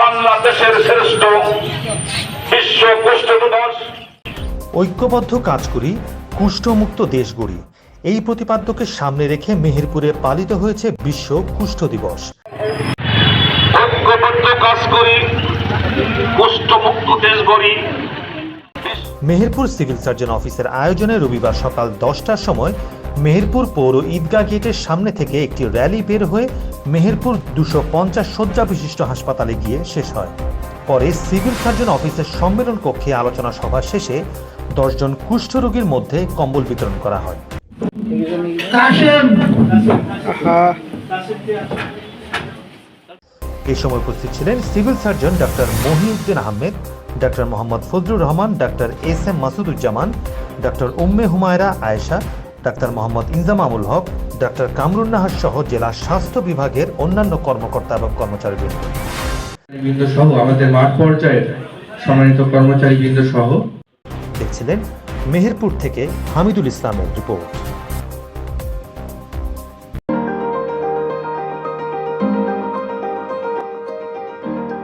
বাংলাদেশের শ্রেষ্ঠ বিশ্ব কুষ্ঠ দিবস। ঐক্যবদ্ধ কাজ করি কুষ্ঠমুক্ত দেশ গড়ি। এই প্রতিপাদ্যকে সামনে রেখে মেহেরপুরে পালিত হয়েছে বিশ্ব কুষ্ঠ দিবস। ঐক্যবদ্ধ কাজ করি কুষ্ঠমুক্ত দেশ গড়ি। মেহেরপুর সিভিল সার্জন অফিসের আয়োজনে রবিবার সকাল দশটার সময় মেহেরপুর পৌর ঈদগাহ গেটের সামনে থেকে একটি র্যালি বের হয়ে মেহেরপুর দুশো পঞ্চাশ শয্যা বিশিষ্ট হাসপাতালে গিয়ে শেষ হয়। পরে সিভিল সার্জন অফিসের সম্মেলন কক্ষে আলোচনা সভা শেষে দশজন কুষ্ঠরোগীর মধ্যে কম্বল বিতরণ করা হয়। এই সময় উপস্থিত ছিলেন civil surgeon doctor Mohiuddin Ahmed doctor Mohammad Fazlur Rahman doctor S M Masuduzzaman doctor Umme Humaira Ayesha doctor Mohammad Inzamamul Haque doctor Kamrun Nahar সহ জেলা স্বাস্থ্য বিভাগের অন্যান্য কর্মকর্তা এবং কর্মচারীবৃন্দ। বৃন্দ সহ আমাদের মাঠ পর্যায়ের সম্মানিত কর্মচারীবৃন্দ সহ দেখছিলেন মেহেরপুর থেকে হামিদুল ইসলামের রিপোর্ট।